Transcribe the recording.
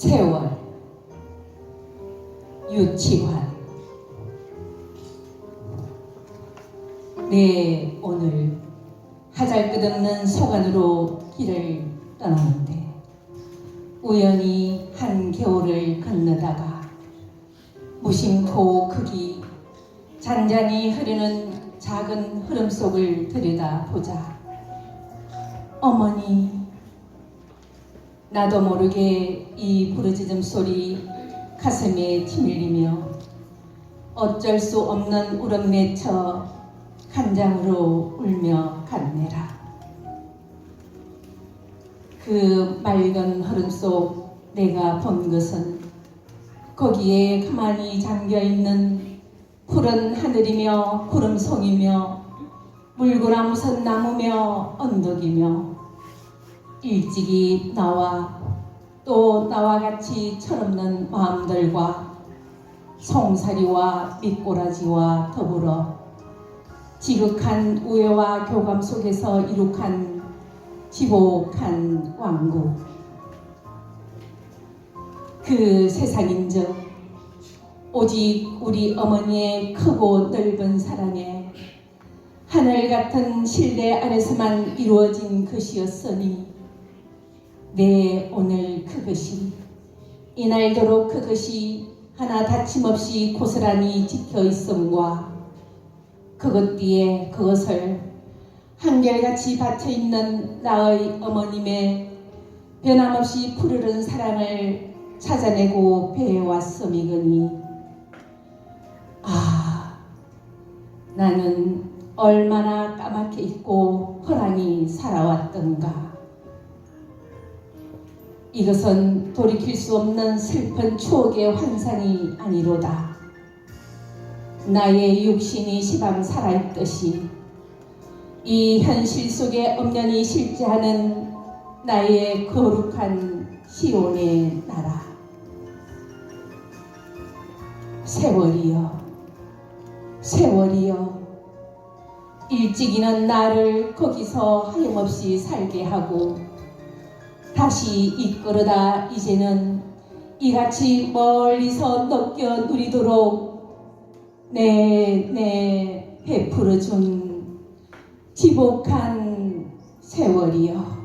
세월 유치환. 네 오늘 하잘 끝없는 소관으로 길을 떠나는데 우연히 한 겨울을 건너다가 무심코 크기 잔잔히 흐르는 작은 흐름 속을 들여다 보자 어머니 나도 모르게 이 부르짖음 소리 가슴에 티밀리며 어쩔 수 없는 울음 내쳐 간장으로 울며 갔네라. 그 맑은 흐름 속 내가 본 것은 거기에 가만히 잠겨 있는 푸른 하늘이며 구름송이며 물구나무선 나무며 언덕이며 일찍이 나와 또 나와 같이 철없는 마음들과 송사리와 밑꼬라지와 더불어 지극한 우애와 교감 속에서 이룩한 지복한 왕국. 그 세상인즉 오직 우리 어머니의 크고 넓은 사랑에 하늘 같은 신뢰 안에서만 이루어진 것이었으니 내 오늘 그것이 이날도록 그것이 하나 다침없이 고스란히 지켜 있음과 그것 뒤에 그것을 한결같이 받쳐 있는 나의 어머님의 변함없이 푸르른 사랑을 찾아내고 배워왔음이거니 아 나는 얼마나 까맣게 있고 허랑이 살아왔던가 이것은 돌이킬 수 없는 슬픈 추억의 환상이 아니로다. 나의 육신이 시방 살아있듯이 이 현실 속에 엄연히 실제하는 나의 거룩한 시온의 나라. 세월이여, 세월이여, 일찍이는 나를 거기서 하염없이 살게 하고 다시 이끌어다 이제는 이같이 멀리서 넘겨 누리도록 내, 내 베풀어 준 지복한 세월이여.